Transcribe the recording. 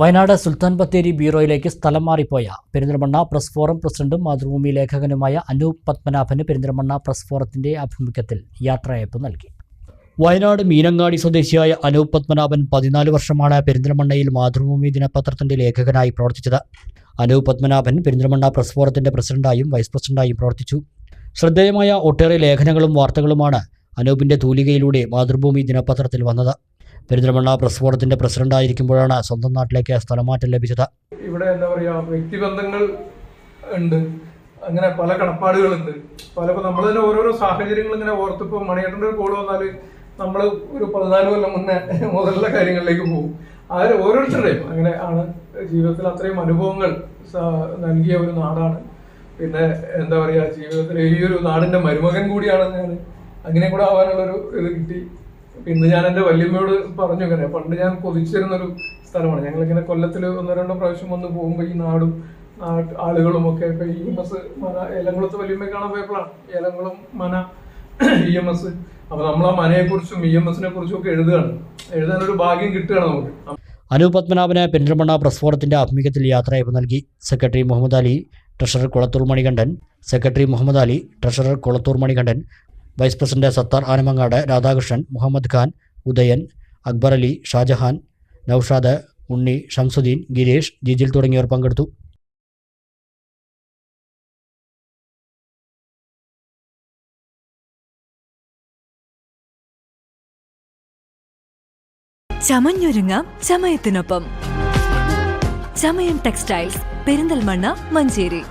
വയനാട് സുൽത്താൻ ബത്തേരി ബ്യൂറോയിലേക്ക് സ്ഥലം മാറിപ്പോയ Perinthalmanna press forum പ്രസിഡന്റും മാതൃഭൂമി ലേഖകനുമായ അനൂപ് പത്മനാഭന് പെരിന്തൽമണ്ണ പ്രസ് ഫോറത്തിന്റെ ആഭിമുഖ്യത്തിൽ യാത്രയയപ്പ് നൽകി. വയനാട് മീനങ്ങാടി സ്വദേശിയായ അനൂപ് പത്മനാഭൻ പതിനാല് വർഷമാണ് പെരിന്തൽമണ്ണയിൽ മാതൃഭൂമി ദിനപത്രത്തിന്റെ ലേഖകനായി പ്രവർത്തിച്ചത്. അനൂപ് പത്മനാഭൻ പെരിന്തൽമണ്ണ പ്രസ് ഫോറത്തിന്റെ പ്രസിഡന്റായും വൈസ് പ്രസിഡന്റായും പ്രവർത്തിച്ചു. ശ്രദ്ധേയമായ ഒട്ടേറെ ലേഖനങ്ങളും വാർത്തകളുമാണ് അനൂപിന്റെ തൂലികയിലൂടെ മാതൃഭൂമി ദിനപത്രത്തിൽ വന്നത്. പെരിന്തൽമണ്ണ പ്രസ് പ്രസിഡന്റ് പ്രസിഡന്റായിരിക്കുമ്പോഴാണ് സ്വന്തം നാട്ടിലേക്ക് സ്ഥലമാറ്റം ലഭിച്ചത്. ഇവിടെ എന്താ പറയാ വ്യക്തിബന്ധങ്ങൾ ഉണ്ട്. അങ്ങനെ പല കടപ്പാടുകളുണ്ട്. പല നമ്മൾ തന്നെ ഓരോരോ സാഹചര്യങ്ങൾ ഇങ്ങനെ ഓർത്തിപ്പോ മണിയേട്ടന്റെ ഒരു കോൾ വന്നാൽ നമ്മൾ ഒരു പതിനാല് കൊല്ലം മുന്നേ മുതലുള്ള കാര്യങ്ങളിലേക്ക് പോകും. അതിൽ ഓരോരുത്തരുടെയും അങ്ങനെ ആണ് ജീവിതത്തിൽ അത്രയും അനുഭവങ്ങൾ നൽകിയ ഒരു നാടാണ്. പിന്നെ എന്താ പറയാ ജീവിതത്തിൽ ഈ ഒരു നാടിന്റെ മരുമകൻ കൂടിയാണ് ഞാൻ അങ്ങനെ കൂടെ ആവാനുള്ളൊരു ഇത് കിട്ടി. പിന്നെ ഞാൻ എന്റെ വല്യമ്മയോട് പറഞ്ഞു ഇങ്ങനെ പണ്ട് ഞാൻ കൊതിച്ചിരുന്നൊരു സ്ഥലമാണ്. ഞങ്ങളിങ്ങനെ കൊല്ലത്തിൽ ഒന്നോ രണ്ടോ പ്രാവശ്യം വന്ന് പോകുമ്പോൾ ഈ നാടും ആളുകളും ഒക്കെ ഇപ്പൊ ഇ എം എസ് മന ഏലംകുളത്ത് വല്യമ്മയെ കാണാൻ പോയപ്പോഴാണ്. ഏലംകുളം മന ഇ എം എസ് അപ്പൊ നമ്മൾ ആ മനയെക്കുറിച്ചും ഇ എം എസിനെ കുറിച്ചും ഒക്കെ എഴുതുകയാണ്. എഴുതാനൊരു ഭാഗ്യം കിട്ടുകയാണ് നമുക്ക്. അനൂപ് പത്മനാഭന് പെരിന്തൽമണ്ണ പ്രസ് ഫോറത്തിന്റെ ആഭിമുഖ്യത്തിൽ യാത്രയപ്പ് നൽകി secretary Muhammad Ali treasurer Kulathur Manikandan secretary Muhammad Ali treasurer Kulathur Manikandan vice president Sathar Anamangad Radhakrishnan Muhammad Khan Udayan Akbar Ali Shajahan Noushad Unni Shamsuddin Girish Jijil തുടങ്ങിയവർ പങ്കെടുത്തു. ചമഞ്ഞൊരുങ്ങാം ചമയത്തിനൊപ്പം. ചമയം ടെക്സ്റ്റൈൽസ് പെരിന്തൽമണ്ണ മഞ്ചേരി.